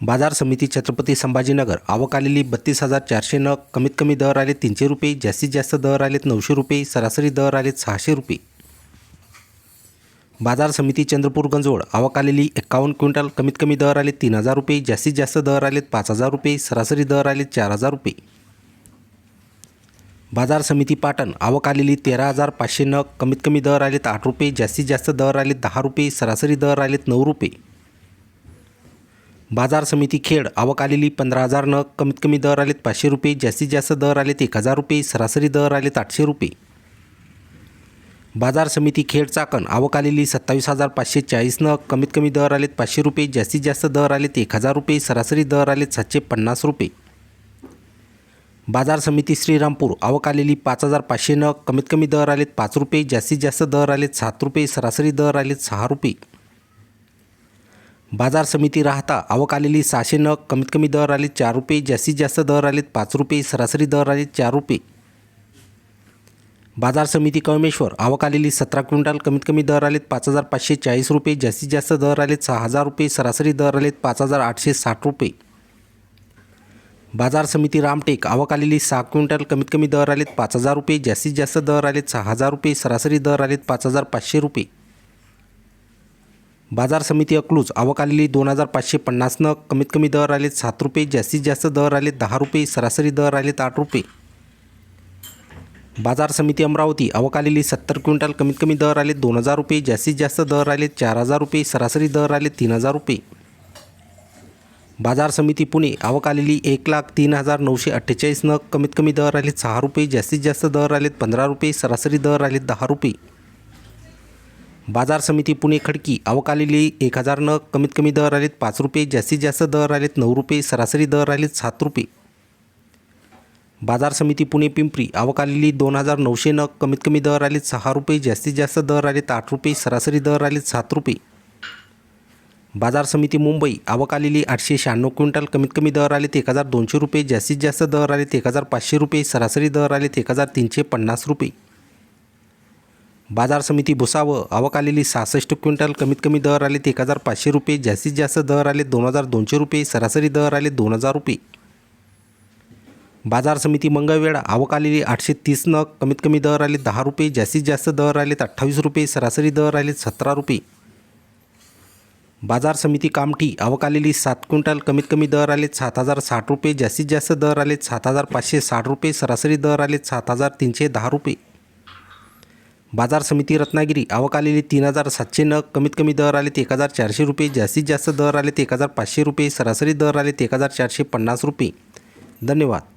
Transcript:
बाजार समिती छत्रपती संभाजीनगर. आवक आलेली बत्तीस हजार चारशे नग कमीत कमी दर आले तीनशे रुपये जास्तीत जास्त दर आलेत नऊशे रुपये सरासरी दर आलेत सहाशे रुपये. बाजार समिती चंद्रपूर गंजवड. आवक आलेली एक्कावन्न क्विंटल कमीत कमी दर आले तीन हजार रुपये जास्तीत जास्त दर आलेत पाच हजार रुपये सरासरी दर आलेत चार हजार रुपये. बाजार समिती पाटण. आवक आलेली तेरा हजार पाचशे नग कमीत कमी दर आलेत आठ रुपये जास्तीत जास्त दर आलेत दहा रुपये सरासरी दर आलेत नऊ रुपये. बाजार समिती खेड आवक आलेली पंधरा हजार नग कमीत कमी दर आलेत पाचशे रुपये जास्तीत जास्त दर आलेत एक हजार रुपये सरासरी दर आलेत आठशे रुपये. बाजार समिती खेड चाकण आवक आलेली सत्तावीस हजार पाचशे चाळीस नग कमीत कमी दर आलेत पाचशे रुपये जास्तीत जास्त दर आलेत एक हजार रुपये सरासरी दर आलेत सातशे पन्नास रुपये. बाजार समिती श्रीरामपूर आवक आलेली पाच हजार पाचशे नग कमीत कमी दर आलेत पाच रुपये जास्तीत जास्त दर आलेत सात रुपये सरासरी दर आलेत सहा रुपये. बाजार समिती राहता आवक आलेली सहाशे नग कमीत कमी दर आले चार रुपये जास्तीत जास्त दर आलेत पाच रुपये सरासरी दर आलेत चार रुपये. बाजार समिती कळमेश्वर आवक आलेली सतरा क्विंटल कमीत कमी दर आलेत पाच हजार पाचशे चाळीस रुपये जास्तीत जास्त दर आलेत सहा हजार रुपये सरासरी दर आलेत पाच हजार आठशे साठ रुपये. बाजार समिती रामटेक आवक आलेली सहा क्विंटल कमीत कमी दर आलेत पाच हजार रुपये जास्तीत जास्त दर आलेत सहा हजार रुपये सरासरी दर आलेत पाच हजार पाचशे रुपये. बाजार समिती अकलूज. आवक आलेली दोन हजार पाचशे पन्नासनं कमीत कमी दर आले सात रुपये जास्तीत जास्त दर आले दहा रुपये सरासरी दर आलेत आठ रुपये. बाजार समिती अमरावती आवक आलेली सत्तर क्विंटल कमीत कमी दर आले दोन हजार रुपये जास्तीत जास्त दर आले चार हजार रुपये सरासरी दर आले तीन हजार रुपये. बाजार समिती पुणे आवक आलेली एक लाख तीन हजार नऊशे अठ्ठेचाळीसनं कमीत कमी दर आले सहा रुपये जास्तीत जास्त दर आलेत पंधरा रुपये सरासरी दर आलेत दहा रुपये. बाजार समिती पुणे खडकी अवकालेली एक हजार नग कमीत कमी दर आलेत पाच रुपये जास्तीत जास्त दर आलेत नऊ रुपये सरासरी दर आलेत सात रुपये. बाजार समिती पुणे पिंपरी अवकालेली दोन हजार नऊशे नग कमीत कमी दर आलेत सहा रुपये जास्तीत जास्त दर आलेत आठ रुपये सरासरी दर आलेत सात रुपये. बाजार समिती मुंबई आवक आलेली आठशे शहाण्णव क्विंटल कमीत कमी दर आलेत एक हजार दोनशे रुपये जास्तीत जास्त दर आलेत एक हजार पाचशे रुपये सरासरी दर आलेत एक हजार तीनशे पन्नास रुपये. बाजार समिती भुसावळ आवक आलेली सहासष्ट क्विंटल. कमीत कमी दर आलेत एक हजार पाचशे रुपये. जास्तीत जास्त दर आले दोन हजार दोनशे रुपये. सरासरी दर आले दोन हजार रुपये. बाजार समिती मंगळवेळ आवक आलेली आठशे तीस नग. कमीत कमी दर आले दहा रुपये. जास्तीत जास्त दर आलेत अठ्ठावीस रुपये. सरासरी दर आले सतरा रुपये. बाजार समिती कामठी. आवक आलेली सात क्विंटल. कमीत कमी दर आलेत सात हजार साठ रुपये. जास्तीत जास्त दर आलेत सात हजार पाचशे साठ रुपये. सरासरी दर आलेत सात हजार तीनशे दहा रुपये. बाजार समिती रत्नागिरी. आवक आलेली तीन हजार सातशे नग कमीत कमी दर आले ते एक हजार चारशे रुपये जास्तीत जास्त दर आलेत एक हजार पाचशे रुपये सरासरी दर आले ते एक हजार चारशे पन्नास रुपये. धन्यवाद.